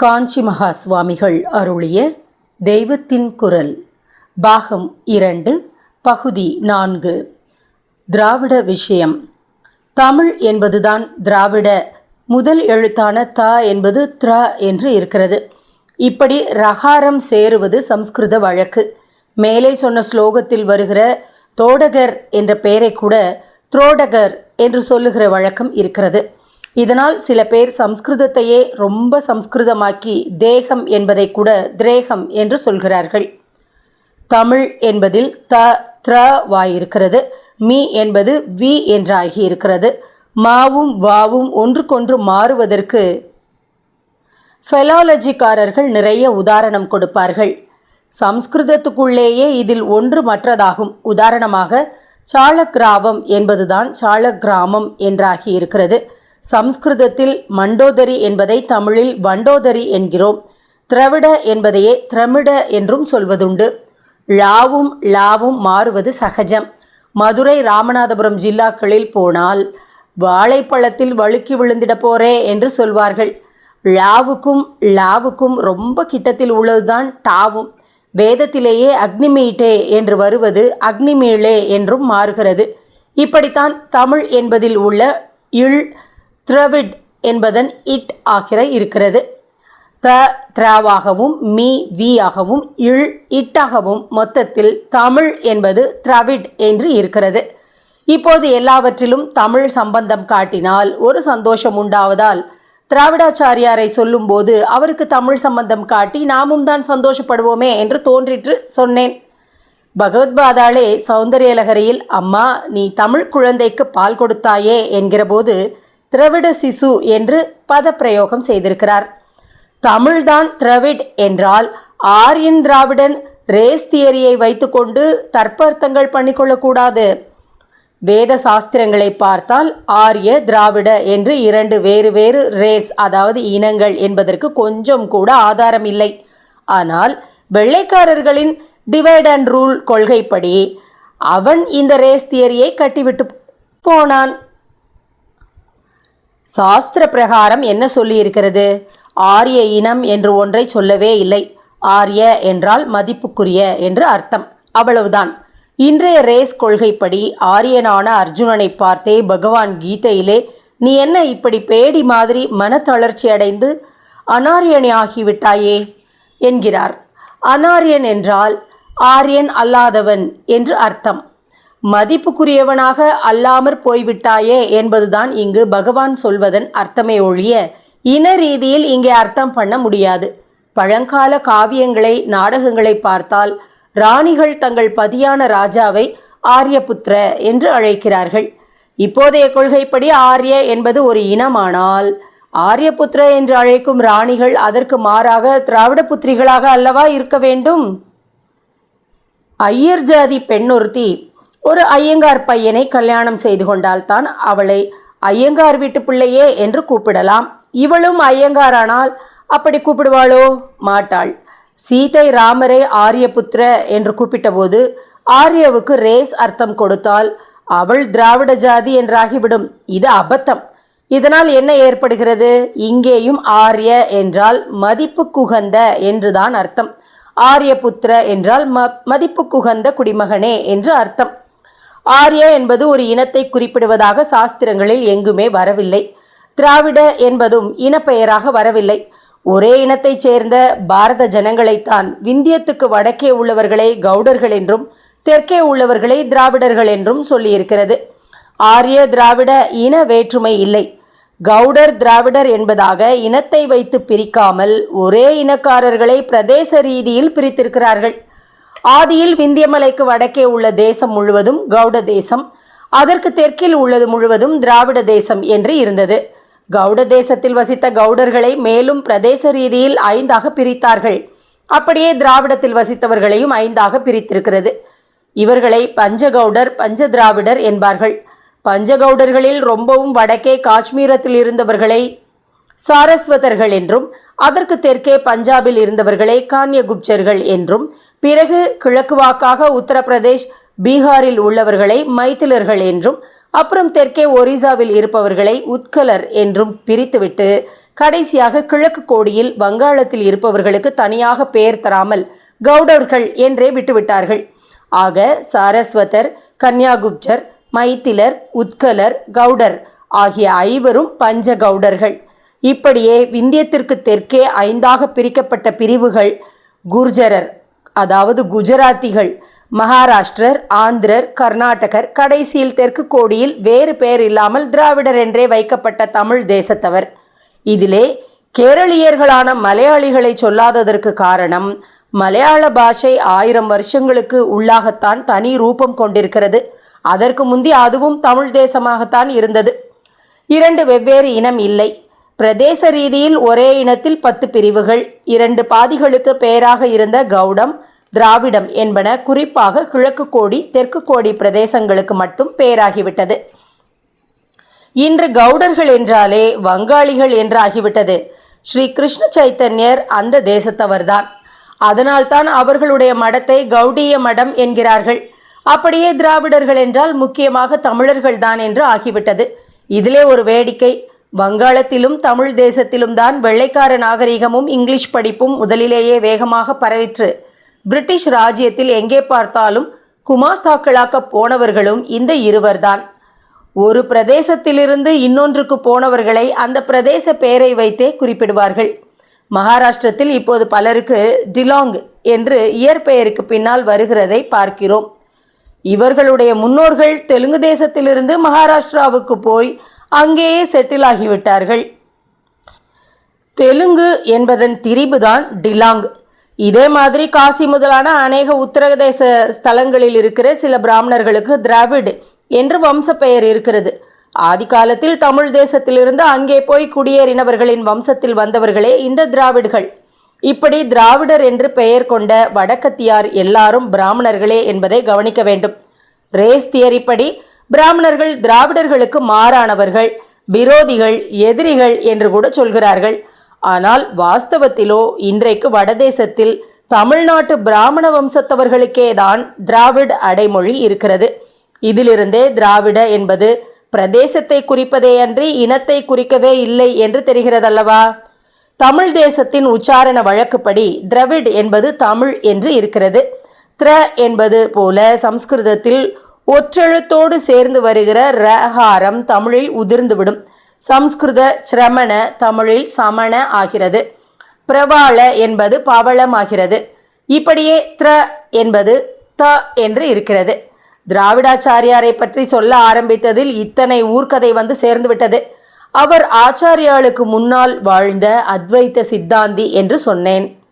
காஞ்சி மகா சுவாமிகள் அருளிய தெய்வத்தின் குரல் பாகம் இரண்டு பகுதி நான்கு. திராவிட விஷயம். தமிழ் என்பதுதான் திராவிட. முதல் எழுத்தான த என்பது த்ர என்று இருக்கிறது. இப்படி ரகாரம் சேருவது சம்ஸ்கிருத வழக்கு. மேலே சொன்ன ஸ்லோகத்தில் வருகிற தோடகர் என்ற பெயரை கூட துரோடகர் என்று சொல்லுகிற வழக்கம் இருக்கிறது. இதனால் சில பேர் சம்ஸ்கிருதத்தையே ரொம்ப சம்ஸ்கிருதமாக்கி தேகம் என்பதை கூட திரேகம் என்று சொல்கிறார்கள். தமிழ் என்பதில் த த்ர வாயிருக்கிறது. மீ என்பது வி என்றாகி இருக்கிறது மாவும் வாவும் ஒன்றுக்கொன்று மாறுவதற்கு ஃபெலாலஜிக்காரர்கள் நிறைய உதாரணம் கொடுப்பார்கள். சம்ஸ்கிருதத்துக்குள்ளேயே இதில் ஒன்று மற்றதாகும். உதாரணமாக சாளக்கிராவம் என்பதுதான் சாளக்கிராமம் என்றாகி இருக்கிறது சம்ஸ்கிருதத்தில் மண்டோதரி என்பதை தமிழில் வண்டோதரி என்கிறோம். திரவிட என்பதையே திரமிட என்றும் சொல்வதுண்டு. ழாவும் லாவும் மாறுவது சகஜம். மதுரை ராமநாதபுரம் ஜில்லாக்களில் போனால் வாழைப்பழத்தில் வழுக்கி விழுந்திட போறே என்று சொல்வார்கள். ழாவுக்கும் லாவுக்கும் ரொம்ப கிட்டத்தில் உள்ளதுதான் டாவும். வேதத்திலேயே அக்னிமீட்டே என்று வருவது அக்னிமீளே என்றும் மாறுகிறது. இப்படித்தான் தமிழ் என்பதில் உள்ள இழ் திரவிட் என்பதன் இட் ஆகிற இருக்கிறது. த திராவாகவும் மீ வி ஆகவும் இழ் இட்டாகவும் மொத்தத்தில் தமிழ் என்பது திராவிட் என்று இருக்கிறது. இப்போது எல்லாவற்றிலும் தமிழ் சம்பந்தம் காட்டினால் ஒரு சந்தோஷம் உண்டாவதால் திராவிடாச்சாரியாரை சொல்லும்போது அவருக்கு தமிழ் சம்பந்தம் காட்டி நாமும் தான் சந்தோஷப்படுவோமே என்று தோன்றிற்று சொன்னேன். பகவத்பாதாளே சௌந்தரியலகரியில் அம்மா நீ தமிழ் குழந்தைக்கு பால் கொடுத்தாயே என்கிறபோது திரவிட சிசு என்று பதப்பிரயோகம் செய்திருக்கிறார். தமிழ்தான் திரவிட் என்றால் ஆரியன் திராவிடன் ரேஸ் தியரியை வைத்துக்கொண்டு தற்பர்த்தங்கள் பண்ணிக்கொள்ளக்கூடாது. வேத சாஸ்திரங்களை பார்த்தால் ஆரிய திராவிட என்று இரண்டு வேறு வேறு ரேஸ் அதாவது இனங்கள் என்பதற்கு கொஞ்சம் கூட ஆதாரம் இல்லை ஆனால் வெள்ளைக்காரர்களின் டிவைட் அண்ட் ரூல் கொள்கைப்படி அவன் இந்த ரேஸ் தியரியை கட்டிவிட்டு போனான். சாஸ்திர பிரகாரம் என்ன சொல்லியிருக்கிறது? ஆரிய இனம் என்று ஒன்றை சொல்லவே இல்லை. ஆரிய என்றால் மதிப்புக்குரிய என்று அர்த்தம். அவ்வளவுதான். இன்றைய ரேஸ் கொள்கைப்படி ஆரியனான அர்ஜுனனை பார்த்தே பகவான் கீதையிலே நீ என்ன இப்படி பேடி மாதிரி மனத்தளர்ச்சி அடைந்து அனாரியனே ஆகிவிட்டாயே? என்கிறார். அனாரியன் என்றால் ஆரியன் அல்லாதவன் என்று அர்த்தம். மதிப்புக்குரியவனாக அல்லாமற் போய்விட்டாயே என்பதுதான் இங்கு பகவான் சொல்வதன் அர்த்தமே ஒழிய இன ரீதியில் இங்கே அர்த்தம் பண்ண முடியாது. பழங்கால காவியங்களை நாடகங்களை பார்த்தால் ராணிகள் தங்கள் பதியான ராஜாவை ஆரியபுத்திர என்று அழைக்கிறார்கள். இப்போதைய கொள்கைப்படி ஆரிய என்பது ஒரு இனமானால் ஆரியபுத்திர என்று அழைக்கும் ராணிகள் அதற்கு மாறாக திராவிட புத்திரிகளாக அல்லவா இருக்க வேண்டும்? ஐயர் ஜாதி பெண்ணொருத்தி ஒரு ஐயங்கார் பையனை கல்யாணம் செய்து கொண்டால்தான் அவளை ஐயங்கார் வீட்டு பிள்ளையே என்று கூப்பிடலாம். இவளும் ஐயங்காரானால் அப்படி கூப்பிடுவாளோ? மாட்டாள். சீதை ராமரை ஆரியபுத்திர என்று கூப்பிட்டபோது ஆரியவுக்கு ரேஸ் அர்த்தம் கொடுத்தால் அவள் திராவிட ஜாதி என்றாகிவிடும். இது அபத்தம். இதனால் என்ன ஏற்படுகிறது? இங்கேயும் ஆரிய என்றால் மதிப்பு குகந்த என்றுதான் அர்த்தம். ஆரியபுத்திர என்றால் ம மதிப்பு குகந்த குடிமகனே என்று அர்த்தம். ஆரிய என்பது ஒரு இனத்தை குறிப்பிடுவதாக சாஸ்திரங்களில் எங்குமே வரவில்லை. திராவிட என்பதும் இனப்பெயராக வரவில்லை. ஒரே இனத்தைச் சேர்ந்த பாரத ஜனங்களைத்தான் விந்தியத்துக்கு வடக்கே உள்ளவர்களை கவுடர்கள் என்றும் தெற்கே உள்ளவர்களை திராவிடர்கள் என்றும் சொல்லியிருக்கிறது. ஆரிய திராவிட இன வேற்றுமை இல்லை. கவுடர் திராவிடர் என்பதாக இனத்தை வைத்து பிரிக்காமல் ஒரே இனக்காரர்களை பிரதேச ரீதியில் பிரித்திருக்கிறார்கள். ஆதியில் விந்தியமலைக்கு வடக்கே உள்ள தேசம் முழுவதும் கவுட தேசம் அதற்கு தெற்கில் உள்ளது முழுவதும் திராவிட தேசம் என்று இருந்தது. கவுட தேசத்தில் வசித்த கவுடர்களை மேலும் பிரதேச ரீதியில் ஐந்தாக பிரித்தார்கள். அப்படியே திராவிடத்தில் வசித்தவர்களையும் ஐந்தாக பிரித்திருக்கிறது. இவர்களை பஞ்சகவுடர் பஞ்ச திராவிடர் என்பார்கள். பஞ்சகவுடர்களில் ரொம்பவும் வடக்கே காஷ்மீரத்தில் இருந்தவர்களை சாரஸ்வதர்கள் என்றும் அதற்கு தெற்கே பஞ்சாபில் இருந்தவர்களை கான்யகுப்சர்கள் என்றும் பிறகு கிழக்கு வாக்காக உத்தரப்பிரதேஷ் பீகாரில் உள்ளவர்களை மைத்திலர்கள் என்றும் அப்புறம் தெற்கே ஒரிசாவில் இருப்பவர்களை உத்கலர் என்றும் பிரித்துவிட்டு கடைசியாக கிழக்கு கோடியில் வங்காளத்தில் இருப்பவர்களுக்கு தனியாக பெயர் தராமல் கவுடர்கள் என்றே விட்டுவிட்டார்கள். ஆக சாரஸ்வதர் கன்யாகுப்ஜர் மைத்திலர் உத்கலர் கவுடர் ஆகிய ஐவரும் பஞ்ச கவுடர்கள் இப்படியே விந்தியத்திற்கு தெற்கே ஐந்தாக பிரிக்கப்பட்ட பிரிவுகள் குர்ஜரர் அதாவது குஜராத்திகள் மகாராஷ்டிரர் ஆந்திரர் கர்நாடகர் கடைசியில் தெற்கு கோடியில் வேறு பெயர் இல்லாமல் திராவிடர் என்றே வைக்கப்பட்ட தமிழ் தேசத்தவர். இதிலே கேரளீயர்களான மலையாளிகளை சொல்லாததற்கு காரணம் மலையாள பாஷை ஆயிரம் வருஷங்களுக்கு உள்ளாகத்தான் தனி ரூபம் கொண்டிருக்கிறது. அதற்கு முந்தி அதுவும் தமிழ் தேசமாகத்தான் இருந்தது. இரண்டு வெவ்வேறு இனம் இல்லை. பிரதேச ரீதியில் ஒரே இனத்தில் பத்து பிரிவுகள் இரண்டு பாதிகளுக்கு பெயராக இருந்த கவுடம் திராவிடம் என்பன குறிப்பாக கிழக்கு கோடி தெற்கு கோடி பிரதேசங்களுக்கு மட்டும் பெயராகிவிட்டது. இன்று கவுடர்கள் என்றாலே வங்காளிகள் என்று ஆகிவிட்டது ஸ்ரீ கிருஷ்ண சைத்தன்யர் அந்த தேசத்தவர்தான். அதனால்தான் அவர்களுடைய மடத்தை கௌடிய மடம் என்கிறார்கள். அப்படியே திராவிடர்கள் என்றால் முக்கியமாக தமிழர்கள் தான் என்று ஆகிவிட்டது. இதிலே ஒரு வேடிக்கை. வங்காளத்திலும் தமிழ் தேசத்திலும் தான் வெள்ளைக்கார நாகரிகமும் இங்கிலீஷ் படிப்பும் முதலிலேயே வேகமாக பரவிற்று. பிரிட்டிஷ் ராஜ்யத்தில் எங்கே பார்த்தாலும் குமாஸ்தாக்களாக்க போனவர்களும் இந்த இருவர்தான். ஒரு பிரதேசத்திலிருந்து இன்னொன்றுக்கு போனவர்களை அந்த பிரதேச பெயரை வைத்தே குறிப்பிடுவார்கள். மகாராஷ்டிரத்தில் இப்போது பலருக்கு டிலாங் என்று இயற்பெயருக்கு பின்னால் வருகிறதை பார்க்கிறோம். இவர்களுடைய முன்னோர்கள் தெலுங்கு தேசத்திலிருந்து மகாராஷ்டிராவுக்கு போய் அங்கேயே செட்டில் ஆகிவிட்டார்கள். தெலுங்கு என்பதன் திரிபுதான் டிலாங். இதே மாதிரி காசி முதலான அநேக உத்தரதேச ஸ்தலங்களில் இருக்கிற சில பிராமணர்களுக்கு திராவிட் என்று வம்ச பெயர் இருக்கிறது. ஆதி காலத்தில் தமிழ் தேசத்திலிருந்து அங்கே போய் குடியேறினவர்களின் வம்சத்தில் வந்தவர்களே இந்த திராவிடுகள். இப்படி திராவிடர் என்று பெயர் கொண்ட வடக்கத்தியார் எல்லாரும் பிராமணர்களே என்பதை கவனிக்க வேண்டும். ரேஸ் தியரிப்படி பிராமணர்கள் திராவிடர்களுக்கு மாறானவர்கள் விரோதிகள் எதிரிகள் என்று கூட சொல்கிறார்கள். ஆனால் வாஸ்தவத்திலோ இன்றைக்கு வடதேசத்தில் தமிழ்நாட்டு பிராமண வம்சத்தவர்களுக்கே தான் திராவிட அடைமொழி இருக்கிறது. இதிலிருந்தே திராவிட என்பது பிரதேசத்தை குறிப்பதே அன்றி இனத்தை குறிக்கவே இல்லை என்று தெரிகிறதல்லவா? தமிழ் தேசத்தின் உச்சாரண வழக்குப்படி திரவிட் என்பது தமிழ் என்று இருக்கிறது. த்ர என்பது போல சம்ஸ்கிருதத்தில் ஒற்றெழுத்தோடு சேர்ந்து வருகிற ரகாரம் தமிழில் உதிர்ந்துவிடும். சம்ஸ்கிருத சிரமண தமிழில் சமண ஆகிறது. பிரவாள என்பது பவளமாகிறது இப்படியே த்ர என்பது த என்று இருக்கிறது. திராவிடாச்சாரியாரை பற்றி சொல்ல ஆரம்பித்ததில் இத்தனை ஊர்க்கதை வந்து சேர்ந்துவிட்டது அவர் ஆச்சாரியாளுக்கு முன்னால் வாழ்ந்த அத்வைத்த சித்தாந்தி என்று சொன்னேன்.